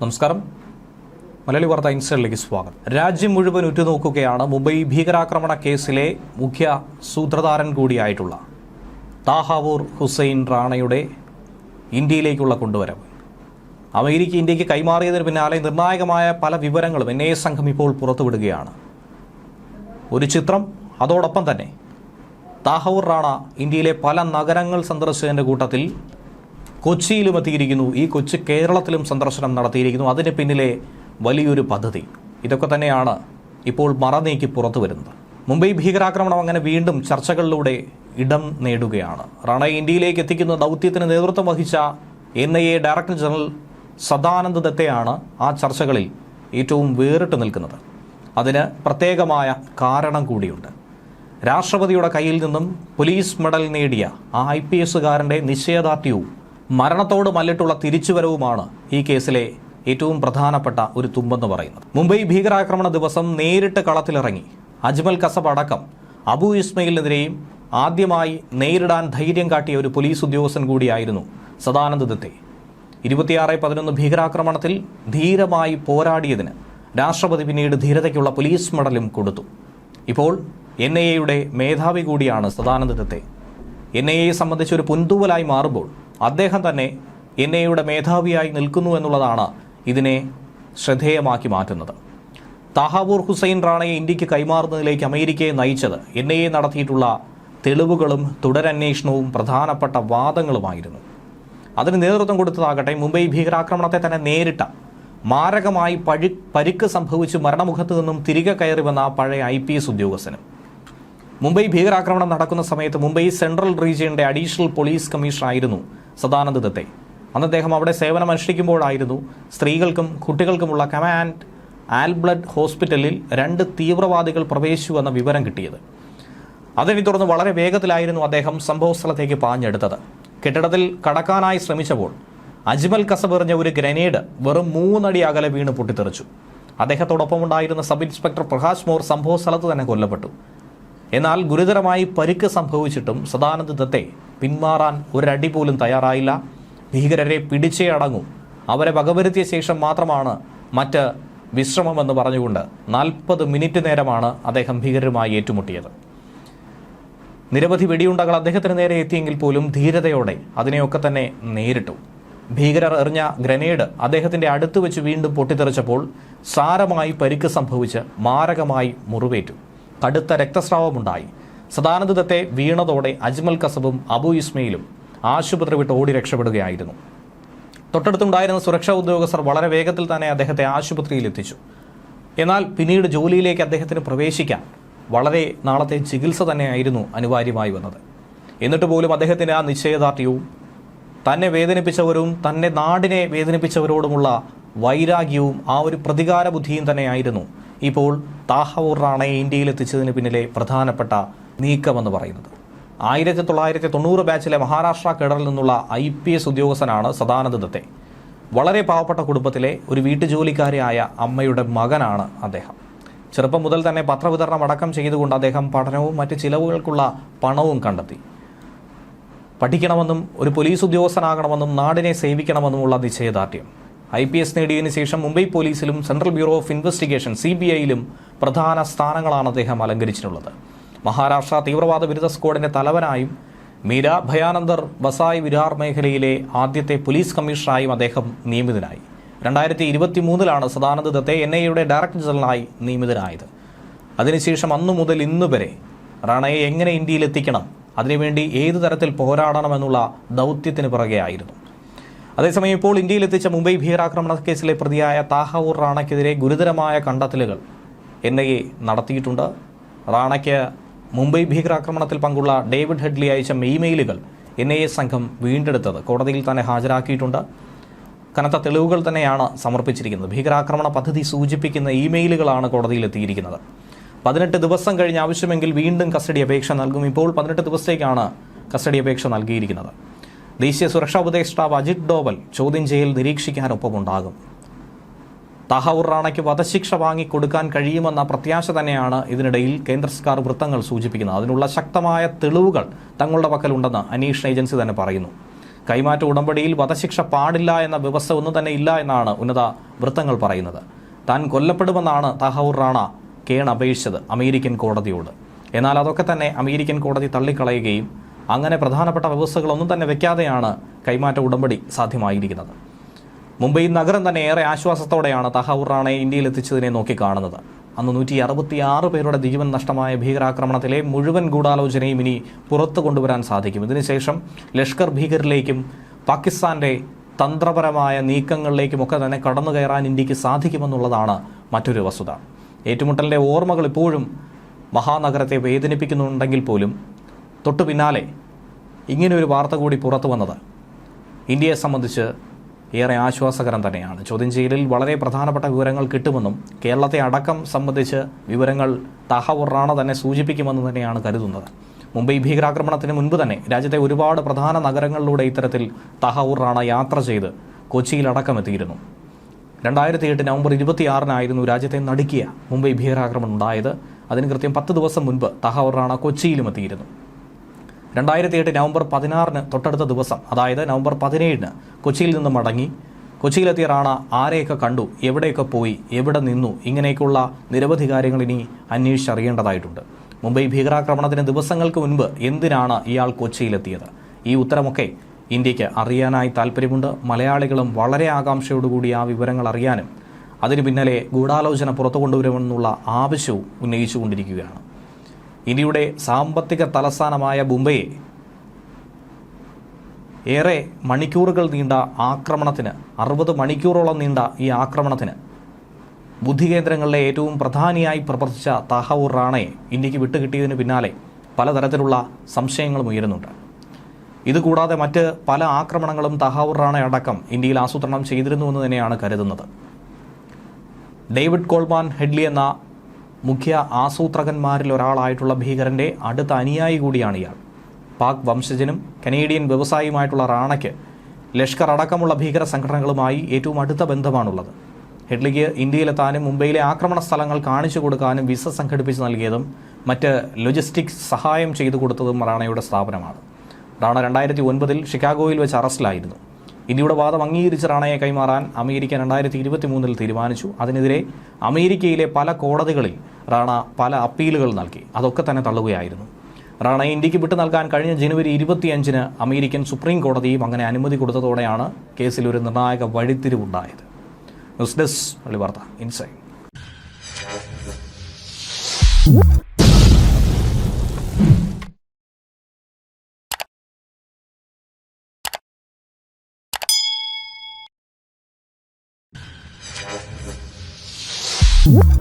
നമസ്കാരം. മലയാളി വാർത്ത ഇൻസൈഡിലേക്ക് സ്വാഗതം. രാജ്യം മുഴുവൻ ഉറ്റുനോക്കുകയാണ് മുംബൈ ഭീകരാക്രമണ കേസിലെ മുഖ്യ സൂത്രധാരൻ കൂടിയായിട്ടുള്ള താഹാവൂർ ഹുസൈൻ റാണയുടെ ഇന്ത്യയിലേക്കുള്ള കൊണ്ടുവരവ്. അമേരിക്ക ഇന്ത്യയ്ക്ക് കൈമാറിയതിന് പിന്നാലെ നിർണായകമായ പല വിവരങ്ങളും എൻ ഐ സംഘം ഇപ്പോൾ പുറത്തുവിടുകയാണ്. ഒരു ചിത്രം അതോടൊപ്പം തന്നെ താഹൂർ റാണ ഇന്ത്യയിലെ പല നഗരങ്ങൾ സന്ദർശിച്ചതിന്റെ കൂട്ടത്തിൽ കൊച്ചിയിലും എത്തിയിരിക്കുന്നു. ഈ കൊച്ചി കേരളത്തിലും സന്ദർശനം നടത്തിയിരിക്കുന്നു. അതിന് പിന്നിലെ വലിയൊരു പദ്ധതി. ഇതൊക്കെ തന്നെയാണ് ഇപ്പോൾ മറനീക്കി പുറത്തു വരുന്നത്. മുംബൈ ഭീകരാക്രമണം അങ്ങനെ വീണ്ടും ചർച്ചകളിലൂടെ ഇടം നേടുകയാണ്. റാണയെ ഇന്ത്യയിലേക്ക് എത്തിക്കുന്ന ദൗത്യത്തിന് നേതൃത്വം വഹിച്ച N I A director general Sadananda ദത്തയാണ് ആ ചർച്ചകളിൽ ഏറ്റവും വേറിട്ട് നിൽക്കുന്നത്. അതിന് പ്രത്യേകമായ കാരണം കൂടിയുണ്ട്. രാഷ്ട്രപതിയുടെ കയ്യിൽ നിന്നും പോലീസ് മെഡൽ നേടിയ ആ ഐ പി എസുകാരന്റെ നിശ്ചയദാർഢ്യവും മരണത്തോട് മല്ലിട്ടുള്ള തിരിച്ചുവരവുമാണ് ഈ കേസിലെ ഏറ്റവും പ്രധാനപ്പെട്ട ഒരു തുമ്പെന്ന് പറയുന്നത്. മുംബൈ ഭീകരാക്രമണ ദിവസം നേരിട്ട് കളത്തിലിറങ്ങി. അജ്മൽ കസബ് അടക്കം അബു ഇസ്മയിലിനെതിരെയും ആദ്യമായി നേരിടാൻ ധൈര്യം കാട്ടിയ ഒരു പോലീസ് ഉദ്യോഗസ്ഥൻ കൂടിയായിരുന്നു സദാനന്ദ ദത്തെ. ഇരുപത്തിയാറ് പതിനൊന്ന് ഭീകരാക്രമണത്തിൽ ധീരമായി പോരാടിയതിന് രാഷ്ട്രപതി പിന്നീട് ധീരതയ്ക്കുള്ള പോലീസ് മെഡലും കൊടുത്തു. ഇപ്പോൾ എൻ ഐ എയുടെ മേധാവി കൂടിയാണ് സദാനന്ദ ദത്തെ. എൻ ഐ എയെ സംബന്ധിച്ച് ഒരു പുൻതൂവലായി മാറുമ്പോൾ അദ്ദേഹം തന്നെ എൻ ഐയുടെ മേധാവിയായി നിൽക്കുന്നു എന്നുള്ളതാണ് ഇതിനെ ശ്രദ്ധേയമാക്കി മാറ്റുന്നത്. താഹാവൂർ ഹുസൈൻ റാണയെ ഇന്ത്യയ്ക്ക് കൈമാറുന്നതിലേക്ക് അമേരിക്കയെ നയിച്ചത് എൻ ഐ എ നടത്തിയിട്ടുള്ള തെളിവുകളും തുടരന്വേഷണവും പ്രധാനപ്പെട്ട വാദങ്ങളുമായിരുന്നു. അതിന് നേതൃത്വം കൊടുത്തതാകട്ടെ മുംബൈ ഭീകരാക്രമണത്തെ തന്നെ നേരിട്ട മാരകമായി പഴി പരിക്ക് സംഭവിച്ച് മരണമുഖത്ത് നിന്നും തിരികെ കയറി വന്ന പഴയ ഐ പി എസ് ഉദ്യോഗസ്ഥനും. മുംബൈ ഭീകരാക്രമണം നടക്കുന്ന സമയത്ത് മുംബൈ സെൻട്രൽ റീജിയന്റെ അഡീഷണൽ പോലീസ് കമ്മീഷണറായിരുന്നു സദാനന്ദ ദത്തെ. അന്ന് അദ്ദേഹം അവിടെ സേവനം അനുഷ്ഠിക്കുമ്പോഴായിരുന്നു സ്ത്രീകൾക്കും കുട്ടികൾക്കുമുള്ള കമാൻഡ് ആൽബ്ലഡ് ഹോസ്പിറ്റലിൽ രണ്ട് തീവ്രവാദികൾ പ്രവേശിച്ചു എന്ന വിവരം കിട്ടിയത്. അതിനെ തുടർന്ന് വളരെ വേഗത്തിലായിരുന്നു അദ്ദേഹം സംഭവസ്ഥലത്തേക്ക് പാഞ്ഞെടുത്തത്. കെട്ടിടത്തിൽ കടക്കാനായി ശ്രമിച്ചപ്പോൾ അജ്മൽ കസബ് എറിഞ്ഞ ഒരു ഗ്രനേഡ് വെറും മൂന്നടി അകലെ വീണ് പൊട്ടിത്തെറിച്ചു. അദ്ദേഹത്തോടൊപ്പം ഉണ്ടായിരുന്ന സബ് ഇൻസ്പെക്ടർ പ്രകാശ് മോർ സംഭവസ്ഥലത്ത് തന്നെ കൊല്ലപ്പെട്ടു. എന്നാൽ ഗുരുതരമായി പരിക്ക് സംഭവിച്ചിട്ടും സദാനന്ദ് ദത്തെ പിന്മാറാൻ ഒരടി പോലും തയ്യാറായില്ല. ഭീകരരെ പിടിച്ചേ അടങ്ങൂ. അവരെ വകവരുത്തിയ ശേഷം മാത്രമാണ് മറ്റ് വിശ്രമമെന്ന് പറഞ്ഞുകൊണ്ട് നാൽപ്പത് മിനിറ്റ് നേരമാണ് അദ്ദേഹം ഭീകരരുമായി ഏറ്റുമുട്ടിയത്. നിരവധി വെടിയുണ്ടകൾ അദ്ദേഹത്തിന് നേരെ എത്തിയെങ്കിൽ പോലും ധീരതയോടെ അതിനെയൊക്കെ തന്നെ നേരിട്ടു. ഭീകരർ എറിഞ്ഞ ഗ്രനേഡ് അദ്ദേഹത്തിന്റെ അടുത്ത് വെച്ച് വീണ്ടും പൊട്ടിത്തെറിച്ചപ്പോൾ സാരമായി പരിക്ക് സംഭവിച്ച് മാരകമായി മുറിവേറ്റു. കടുത്ത രക്തസ്രാവമുണ്ടായി. സദാനന്ദത്തെ വീണതോടെ അജ്മൽ കസബും അബു ഇസ്മയിലും ആശുപത്രി വിട്ട് ഓടി രക്ഷപ്പെടുകയായിരുന്നു. തൊട്ടടുത്തുണ്ടായിരുന്ന സുരക്ഷാ ഉദ്യോഗസ്ഥർ വളരെ വേഗത്തിൽ തന്നെ അദ്ദേഹത്തെ ആശുപത്രിയിൽ എത്തിച്ചു. എന്നാൽ പിന്നീട് ജോലിയിലേക്ക് അദ്ദേഹത്തിന് പ്രവേശിക്കാൻ വളരെ നാളത്തെ ചികിത്സ തന്നെയായിരുന്നു അനിവാര്യമായി വന്നത്. എന്നിട്ട് പോലും അദ്ദേഹത്തിന്റെ ആ നിശ്ചയദാർഢ്യവും തന്നെ വേദനിപ്പിച്ചവരും തന്നെ നാടിനെ വേദനിപ്പിച്ചവരോടുമുള്ള വൈരാഗ്യവും ആ ഒരു പ്രതികാര ബുദ്ധിയും തന്നെയായിരുന്നു ഇപ്പോൾ താഹൂർ റാണയെ ഇന്ത്യയിൽ എത്തിച്ചതിന് പിന്നിലെ പ്രധാനപ്പെട്ട നീക്കമെന്ന് പറയുന്നത്. ആയിരത്തി തൊള്ളായിരത്തി തൊണ്ണൂറ് ബാച്ചിലെ മഹാരാഷ്ട്ര കേഡറിൽ നിന്നുള്ള ഐ പി എസ് ഉദ്യോഗസ്ഥനാണ് സദാനന്ദ് ദത്തെ വളരെ പാവപ്പെട്ട കുടുംബത്തിലെ ഒരു വീട്ടുജോലിക്കാരിയായ അമ്മയുടെ മകനാണ് അദ്ദേഹം. ചെറുപ്പം മുതൽ തന്നെ പത്രവിതരണം അടക്കം ചെയ്തുകൊണ്ട് അദ്ദേഹം പഠനവും മറ്റ് ചിലവുകൾക്കുള്ള പണവും കണ്ടെത്തി. പഠിക്കണമെന്നും ഒരു പോലീസ് ഉദ്യോഗസ്ഥനാകണമെന്നും നാടിനെ സേവിക്കണമെന്നുമുള്ള നിശ്ചയദാർഢ്യം. ഐ പി എസ് നേടിയതിനു ശേഷം Mumbai പോലീസിലും Central Bureau of Investigation C B ഐയിലും പ്രധാന സ്ഥാനങ്ങളാണ് അദ്ദേഹം അലങ്കരിച്ചിട്ടുള്ളത്. മഹാരാഷ്ട്ര തീവ്രവാദ വിരുദ്ധ സ്ക്വാഡിന്റെ തലവനായും മീര ഭയാനന്ദർ ബസായ് വിരാർ മേഖലയിലെ ആദ്യത്തെ പോലീസ് കമ്മീഷണറായും അദ്ദേഹം നിയമിതനായി. രണ്ടായിരത്തി ഇരുപത്തി മൂന്നിലാണ് സദാനന്ദ് ദത്തെ എൻ ഐ എയുടെ ഡയറക്ടർ ജനറലായി നിയമിതനായത്. അതിനുശേഷം അന്നു മുതൽ ഇന്നു വരെ റാണയെ എങ്ങനെ ഇന്ത്യയിലെത്തിക്കണം അതിനുവേണ്ടി ഏതു തരത്തിൽ പോരാടണമെന്നുള്ള ദൗത്യത്തിന് പിറകെയായിരുന്നു. അതേസമയം ഇപ്പോൾ ഇന്ത്യയിലെത്തിച്ച മുംബൈ ഭീകരാക്രമണ കേസിലെ പ്രതിയായ താഹൂർ റാണയ്ക്കെതിരെ ഗുരുതരമായ കണ്ടെത്തലുകൾ എൻ ഐ എ നടത്തിയിട്ടുണ്ട്. റാണയ്ക്ക് മുംബൈ ഭീകരാക്രമണത്തിൽ പങ്കുള്ള ഡേവിഡ് ഹെഡ്ലി അയച്ച ഇമെയിലുകൾ എൻ ഐ എ സംഘം വീണ്ടെടുത്തത് കോടതിയിൽ തന്നെ ഹാജരാക്കിയിട്ടുണ്ട്. കനത്ത തെളിവുകൾ തന്നെയാണ് സമർപ്പിച്ചിരിക്കുന്നത്. ഭീകരാക്രമണ പദ്ധതി സൂചിപ്പിക്കുന്ന ഇമെയിലുകളാണ് കോടതിയിൽ എത്തിയിരിക്കുന്നത് പതിനെട്ട് ദിവസം കഴിഞ്ഞ് ആവശ്യമെങ്കിൽ വീണ്ടും കസ്റ്റഡി അപേക്ഷ നൽകും. ഇപ്പോൾ പതിനെട്ട് ദിവസത്തേക്കാണ് കസ്റ്റഡി അപേക്ഷ നൽകിയിരിക്കുന്നത്. ദേശീയ സുരക്ഷാ ഉപദേഷ്ടാവ് അജിത് ഡോവൽ ചോദ്യം ചെയ്യൽ നിരീക്ഷിക്കാനൊപ്പമുണ്ടാകും. തഹൌർ റാണയ്ക്ക് വധശിക്ഷ വാങ്ങിക്കൊടുക്കാൻ കഴിയുമെന്ന പ്രത്യാശ തന്നെയാണ് ഇതിനിടയിൽ കേന്ദ്ര സർക്കാർ വൃത്തങ്ങൾ സൂചിപ്പിക്കുന്നത്. അതിനുള്ള ശക്തമായ തെളിവുകൾ തങ്ങളുടെ പക്കലുണ്ടെന്ന് അന്വേഷണ ഏജൻസി തന്നെ പറയുന്നു. കൈമാറ്റ ഉടമ്പടിയിൽ വധശിക്ഷ പാടില്ല എന്ന വ്യവസ്ഥ ഒന്നും തന്നെ ഇല്ല എന്നാണ് ഉന്നത വൃത്തങ്ങൾ പറയുന്നത്. താൻ കൊല്ലപ്പെടുമെന്നാണ് തഹൌർ റാണ കേൺ അപേക്ഷിച്ചത് അമേരിക്കൻ കോടതിയോട്. എന്നാൽ അതൊക്കെ തന്നെ അമേരിക്കൻ കോടതി തള്ളിക്കളയുകയും അങ്ങനെ പ്രധാനപ്പെട്ട വ്യവസ്ഥകളൊന്നും തന്നെ വെക്കാതെയാണ് കൈമാറ്റ ഉടമ്പടി സാധ്യമായിരിക്കുന്നത്. മുംബൈ നഗരം തന്നെ ഏറെ ആശ്വാസത്തോടെയാണ് തഹാവൂർ ഇന്ത്യയിൽ എത്തിച്ചതിനെ നോക്കിക്കാണുന്നത് അന്ന് നൂറ്റി അറുപത്തിയാറ് പേരുടെ ജീവൻ നഷ്ടമായ ഭീകരാക്രമണത്തിലെ മുഴുവൻ ഗൂഢാലോചനയും ഇനി പുറത്തു കൊണ്ടുവരാൻ സാധിക്കും. ഇതിനുശേഷം ലഷ്കർ ഭീകരിലേക്കും പാകിസ്ഥാന്റെ തന്ത്രപരമായ നീക്കങ്ങളിലേക്കുമൊക്കെ തന്നെ കടന്നു കയറാൻ ഇന്ത്യയ്ക്ക് സാധിക്കുമെന്നുള്ളതാണ് മറ്റൊരു വസ്തുത. ഏറ്റുമുട്ടലിന്റെ ഓർമ്മകൾ ഇപ്പോഴും മഹാനഗരത്തെ വേദനിപ്പിക്കുന്നുണ്ടെങ്കിൽ പോലും തൊട്ടു പിന്നാലെ ഇങ്ങനെ ഒരു വാർത്ത കൂടി പുറത്തു വന്നത്. ഇന്ത്യയെ സംബന്ധിച്ച് ഏറെ ആശ്വാസകരം തന്നെയാണ്. ചോദ്യം ചെയ്യലിൽ വളരെ പ്രധാനപ്പെട്ട വിവരങ്ങൾ കിട്ടുമെന്നും കേരളത്തെ അടക്കം സംബന്ധിച്ച് വിവരങ്ങൾ തഹവർ റാണ തന്നെ സൂചിപ്പിക്കുമെന്ന് തന്നെയാണ് കരുതുന്നത്. മുംബൈ ഭീകരാക്രമണത്തിന് മുൻപ് തന്നെ രാജ്യത്തെ ഒരുപാട് പ്രധാന നഗരങ്ങളിലൂടെ ഇത്തരത്തിൽ തഹവൂർ യാത്ര ചെയ്ത് കൊച്ചിയിലടക്കം എത്തിയിരുന്നു രണ്ടായിരത്തി എട്ട് നവംബർ ഇരുപത്തിയാറിനായിരുന്നു രാജ്യത്തെ നടുക്കിയ മുംബൈ ഭീകരാക്രമണം ഉണ്ടായത്. അതിന് കൃത്യം പത്ത് ദിവസം മുൻപ് തഹവൂർ റാണ കൊച്ചിയിലും എത്തിയിരുന്നു രണ്ടായിരത്തി എട്ട് നവംബർ പതിനാറിന് തൊട്ടടുത്ത ദിവസം അതായത് നവംബർ പതിനേഴിന് കൊച്ചിയിൽ നിന്ന് മടങ്ങി. കൊച്ചിയിലെത്തിയ റാണ ആരെയൊക്കെ കണ്ടു എവിടെയൊക്കെ പോയി എവിടെ നിന്നു ഇങ്ങനെയൊക്കെയുള്ള നിരവധി കാര്യങ്ങൾ ഇനി അന്വേഷിച്ചറിയേണ്ടതായിട്ടുണ്ട്. മുംബൈ ഭീകരാക്രമണത്തിന് ദിവസങ്ങൾക്ക് മുൻപ് എന്തിനാണ് ഇയാൾ കൊച്ചിയിലെത്തിയത്? ഈ ഉത്തരമൊക്കെ ഇന്ത്യയ്ക്ക് അറിയാനായി താല്പര്യമുണ്ട് മലയാളികളും വളരെ ആകാംക്ഷയോടുകൂടി ആ വിവരങ്ങൾ അറിയാനും അതിനു പിന്നാലെ ഗൂഢാലോചന പുറത്തു കൊണ്ടുവരുമെന്നുള്ള ആവശ്യവും ഉന്നയിച്ചുകൊണ്ടിരിക്കുകയാണ്. ഇന്ത്യയുടെ സാമ്പത്തിക തലസ്ഥാനമായ മുംബൈയെ ഏറെ മണിക്കൂറുകൾ നീണ്ട ആക്രമണത്തിന് അറുപത് മണിക്കൂറോളം നീണ്ട ഈ ആക്രമണത്തിന് ബുദ്ധികേന്ദ്രങ്ങളിലെ ഏറ്റവും പ്രധാനിയായി പ്രവർത്തിച്ച തഹാവൂർ റാണയെ ഇന്ത്യയ്ക്ക് വിട്ടുകിട്ടിയതിന് പിന്നാലെ പലതരത്തിലുള്ള സംശയങ്ങളും ഉയരുന്നുണ്ട്. ഇതുകൂടാതെ മറ്റ് പല ആക്രമണങ്ങളും തഹാവൂർ റാണ അടക്കം ഇന്ത്യയിൽ ആസൂത്രണം ചെയ്തിരുന്നുവെന്ന് തന്നെയാണ് കരുതുന്നത്. ഡേവിഡ് കോൾമാൻ ഹെഡ്ലി എന്ന മുഖ്യ ആസൂത്രകന്മാരിൽ ഒരാളായിട്ടുള്ള ഭീകരന്റെ അടുത്ത അനുയായി കൂടിയാണ് ഇയാൾ. പാക് വംശജനും കനേഡിയൻ വ്യവസായിയുമായിട്ടുള്ള റാണയ്ക്ക് ലഷ്കർ അടക്കമുള്ള ഭീകര സംഘടനകളുമായി ഏറ്റവും അടുത്ത ബന്ധമാണുള്ളത്. ഹെഡ്ലിക്ക് ഇന്ത്യയിലെത്താനും മുംബൈയിലെ ആക്രമണ സ്ഥലങ്ങൾ കാണിച്ചു കൊടുക്കാനും വിസ സംഘടിപ്പിച്ച് നൽകിയതും മറ്റ് ലോജിസ്റ്റിക്സ് സഹായം ചെയ്തു കൊടുത്തതും റാണയുടെ സ്ഥാപനമാണ്. റാണ രണ്ടായിരത്തി ഒൻപതിൽ ഷിക്കാഗോയിൽ വെച്ച് അറസ്റ്റിലായിരുന്നു. ഇന്ത്യയുടെ വാദം അംഗീകരിച്ച റാണയെ കൈമാറാൻ അമേരിക്ക രണ്ടായിരത്തി ഇരുപത്തി മൂന്നിൽ തീരുമാനിച്ചു. അതിനെതിരെ അമേരിക്കയിലെ പല കോടതികളിൽ റാണ പല അപ്പീലുകൾ നൽകി. അതൊക്കെ തന്നെ തള്ളുകയായിരുന്നു. റാണയെ ഇന്ത്യയ്ക്ക് വിട്ടു നൽകാൻ കഴിഞ്ഞ ജനുവരി ഇരുപത്തിയഞ്ചിന് അമേരിക്കൻ സുപ്രീം കോടതിയും അങ്ങനെ അനുമതി കൊടുത്തതോടെയാണ് കേസിൽ ഒരു നിർണായക വഴിത്തിരിവുണ്ടായത്. News desk വെളിവാർത്ത. Inside Ooh.